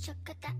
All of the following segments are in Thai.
chocata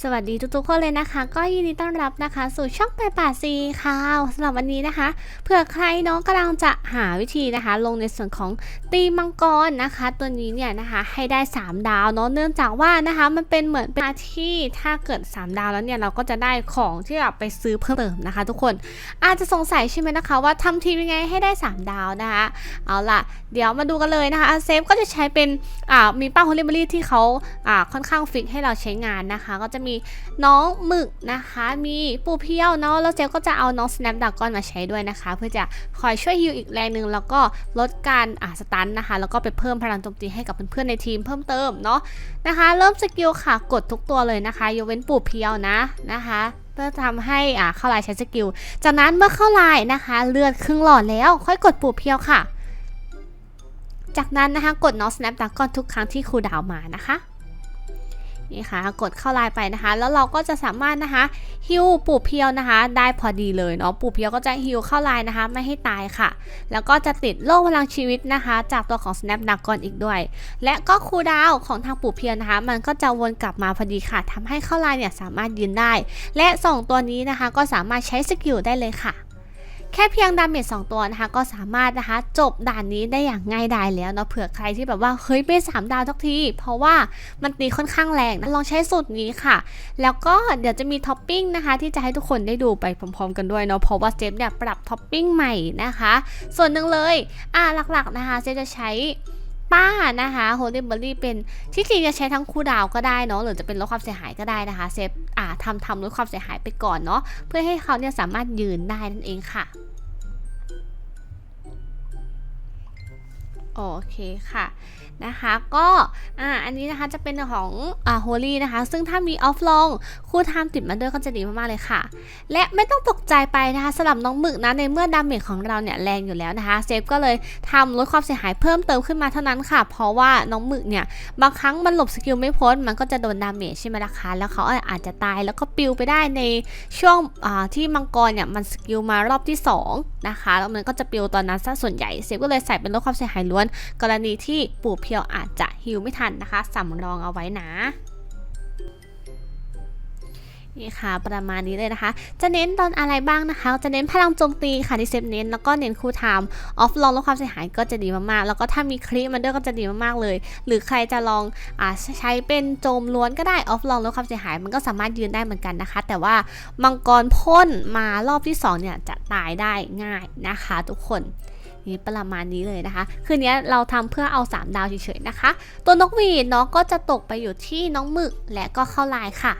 สวัสดีทุกๆคนเลยนะคะ ก็ยินดีต้อนรับนะคะ สู่ช่องไปป่าซีค่ะสำหรับวันนี้นะคะเผื่อใครเน้องกำลังจะหาวิธีนะคะ ลงในส่วนของตีมังกรนะคะ ตัวนี้เนี่ยนะคะให้ได้ 3 ดาวเนาะเนื่องจากว่านะคะมันเป็นเหมือนเป็นอาที่ถ้าเกิด 3 ดาวแล้วเนี่ยเราก็จะได้ของที่แบบไปซื้อเพิ่มเติมนะคะ ทุกคนอาจจะสงสัยใช่ไหมนะคะ ว่าทำทีมยังไงให้ได้ 3 ดาวนะคะเอาล่ะเดี๋ยวมาดูกันเลยนะคะเซฟก็จะใช้เป็นอ่ามีป้าโฮลิเบอรี่ที่เขาอ่าค่อนข้างฟิกให้เราใช้งานนะคะ ก็จะมีน้องหมึกนะคะ มีปูเพียวเนาะแล้วเซฟก็จะเอาน้องสแนปดากอนมาใช้ด้วยนะคะ เพื่อจะคอยช่วยฮิวอีกแรงหนึ่งแล้วก็ลดการอ่าสตันนะคะ แล้วก็ไปเพิ่มพลังโจมตีให้กับเพื่อนๆในทีมเพิ่มเติมเนาะนะคะ เริ่มสกิลค่ะกดทุกตัวเลยนะคะยกเว้นปูเพียวนะนะคะเพื่อทำให้อ่าเข้าลายใช้สกิล จากนั้นเมื่อเข้าลายนะคะ เลือดครึ่งหลอดแล้ว ค่อยกดปูเพียวค่ะ จากนั้นนะคะกด not snap dragon ทุกครั้งที่ครูดาวมานะคะ นี่ค่ะกดเข้าไลน์ไปนะคะ แล้วเราก็จะสามารถนะคะฮิวปูเพียวนะคะ ได้พอดีเลยเนาะปูเพียวก็จะฮิวเข้าไลน์นะคะ ไม่ให้ตายค่ะ แล้วก็จะติดโล่พลังชีวิตนะคะ จากตัวของ snap dragon อีกด้วย และก็คูดาวของทางปูเพียวนะคะ มันก็จะวนกลับมาพอดีค่ะทำให้เข้าไลน์เนี่ยสามารถยืนได้ และสองตัวนี้นะคะก็สามารถใช้สกิลได้เลยค่ะ แค่เพียงดาเมจ2ตัวนะคะก็สามารถนะคะจบด่านนี้ได้อย่างง่ายดายแล้วเนาะเผื่อใครที่แบบว่าเฮ้ยไม่สามดาวทุกที เพราะว่ามันตีค่อนข้างแรงนะลองใช้สูตรนี้ค่ะ แล้วก็เดี๋ยวจะมีท็อปปิ้งนะคะที่จะให้ทุกคนได้ดูไปพร้อมๆกันด้วยเนาะเพราะว่าเจฟเนี่ยปรับท็อปปิ้งใหม่นะคะ ส่วนหนึ่งเลยอ่าหลักๆนะคะเจฟจะใช้ ป้านะคะโฮลิเบอรี่เป็นที่จริงจะใช้ทั้งคู่ดาวก็ได้เนาะหรือจะเป็นลดความเสียหายก็ได้นะคะเซฟอ่าทำทำลดความเสียหายไปก่อนเนาะเพื่อให้เขาเนี่ยสามารถยืนได้นั่นเองค่ะ โอเคค่ะนะคะก็อ่าอันนี้นะคะจะเป็นของอ่าโฮลี่นะคะ ซึ่งถ้ามีออฟลองคู่ไทม์ติดมาด้วยก็จะดีมากๆเลยค่ะ และไม่ต้องตกใจไปนะคะสำหรับน้องหมึกนะในเมื่อดาเมจของเราเนี่ยแรงอยู่แล้วนะคะเซฟก็เลยทำลดความเสียหายเพิ่มเติมขึ้นมาเท่านั้นค่ะ เพราะว่าน้องหมึกเนี่ยบางครั้งมันหลบสกิลไม่พ้นมันก็จะโดนดาเมจใช่ไหมล่ะคะแล้วเขาอาจจะตายแล้วก็ปิวไปได้ในช่วงอ่าที่มังกรเนี่ยมันสกิลมารอบที่สอง นะคะแล้วมันก็จะปิวตอนนั้นซะส่วนใหญ่เซฟก็เลยใส่เป็นลดความเสียหายล้วน กรณีที่ปู่เพียวอาจจะฮิวไม่ทันนะคะสำรองเอาไว้นะ นี่ค่ะประมาณนี้เลยนะคะ จะเน้นตอนอะไรบ้างนะคะ จะเน้นพลังโจมตีค่ะที่เซฟเน้นแล้วก็เน้นคูลไทม์ออฟลองลดความเสียหายก็จะดีมากๆ แล้วก็ถ้ามีคลิปมันด้วยก็จะดีมากๆเลย หรือใครจะลองอใช้เป็นโจมล้วนก็ได้ออฟลองลดความเสียหายมันก็สามารถยืนได้เหมือนกันนะคะ แต่ว่ามังกรพ่นมารอบที่สองเนี่ยจะตายได้ง่ายนะคะ ทุกคนนี่ประมาณนี้เลยนะคะ คืนนี้เราทำเพื่อเอา 3 ดาวเฉยๆนะคะ ตัวนกหวีดเนาะก็จะตกไปอยู่ที่น้องหมึกและก็เข้าลายค่ะ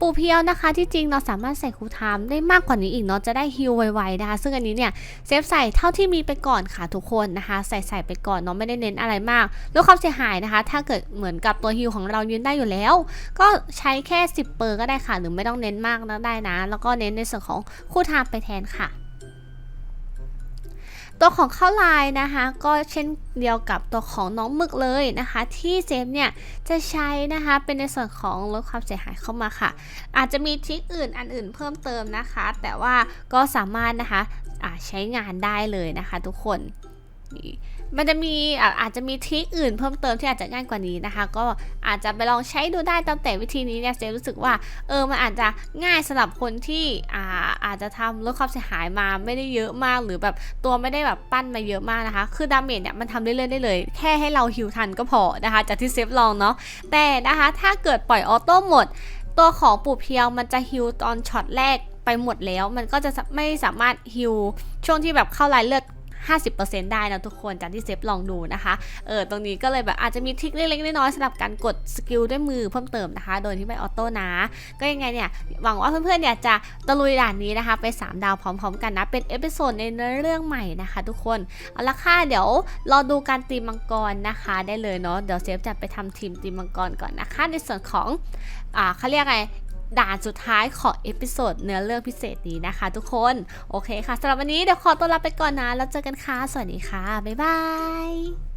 ปูเพียวนะคะ ที่จริงเราสามารถใส่คูทามได้มากกว่านี้อีกเนาะจะได้ฮิวไวๆนะคะซึ่งอันนี้เนี่ยเซฟใส่เท่าที่มีไปก่อนค่ะทุกคนนะคะ ใส่ใส่ไปก่อนเนาะไม่ได้เน้นอะไรมากลดความเสียหายนะคะ ถ้าเกิดเหมือนกับตัวฮิวของเรายืนได้อยู่แล้ว ก็ใช้แค่ 10 เปอร์ก็ได้ค่ะ หรือไม่ต้องเน้นมากนะได้นะ แล้วก็เน้นในส่วนของคู่ไทม์ไปแทนค่ะ ตัวของข้าวลายนะคะ ก็เช่นเดียวกับตัวของน้องหมึกเลยนะคะ ที่เซฟเนี่ยจะใช้นะคะเป็นในส่วนของลดความเสียหายเข้ามาค่ะ อาจจะมีทริคอื่นอันอื่นเพิ่มเติมนะคะ แต่ว่าก็สามารถนะคะใช้งานได้เลยนะคะทุกคน มันจะมีอาจจะมีทริคอื่นเพิ่มเติมที่อาจจะง่ายกว่านี้นะคะ ก็อาจจะไปลองใช้ดูได้ตามแต่วิธีนี้เนี่ยเซรู้สึกว่าเออมันอาจจะง่ายสำหรับคนที่อาอาจจะทำลดความเสียหายมาไม่ได้เยอะมากหรือแบบตัวไม่ได้แบบปั้นมาเยอะมากนะคะ คือดาเมจเนี่ยมันทำเรื่อยๆได้เลย แค่ให้เราฮิวทันก็พอนะคะจากที่เซฟลองเนาะแต่นะคะถ้าเกิดปล่อยออโต้หมด ตัวของปูเพียวมันจะฮิวตอนช็อตแรกไปหมดแล้วมันก็จะไม่สามารถฮิวช่วงที่แบบเข้าลายเลือด 50%ได้นะทุกคนจากที่เซฟลองดูนะคะ เออตรงนี้ก็เลยแบบอาจจะมีทริคเล็กๆน้อยๆสำหรับการกดสกิลด้วยมือเพิ่มเติมนะคะ โดยที่ไม่ออโต้นะ ก็ยังไงเนี่ยหวังว่าเพื่อนๆเนี่ยจะตะลุยด่านนี้นะคะ ไป 3 ดาวพร้อมๆ กันนะ เป็นเอพิโซดในเนื้อเรื่องใหม่นะคะ ทุกคน เอาละค่ะเดี๋ยวรอดูการตีมังกรนะคะ ได้เลยเนาะเดี๋ยวเซฟจะไปทำทีมตีมังกรก่อนนะคะ ในส่วนของอ่าเขาเรียกไง ด่านสุดท้ายของเอพิโซดเนื้อเรื่องพิเศษนี้นะคะ ทุกคนโอเคค่ะสำหรับวันนี้เดี๋ยวขอตัวลาไปก่อนนะแล้วเจอกันค่ะสวัสดีค่ะบ๊ายบาย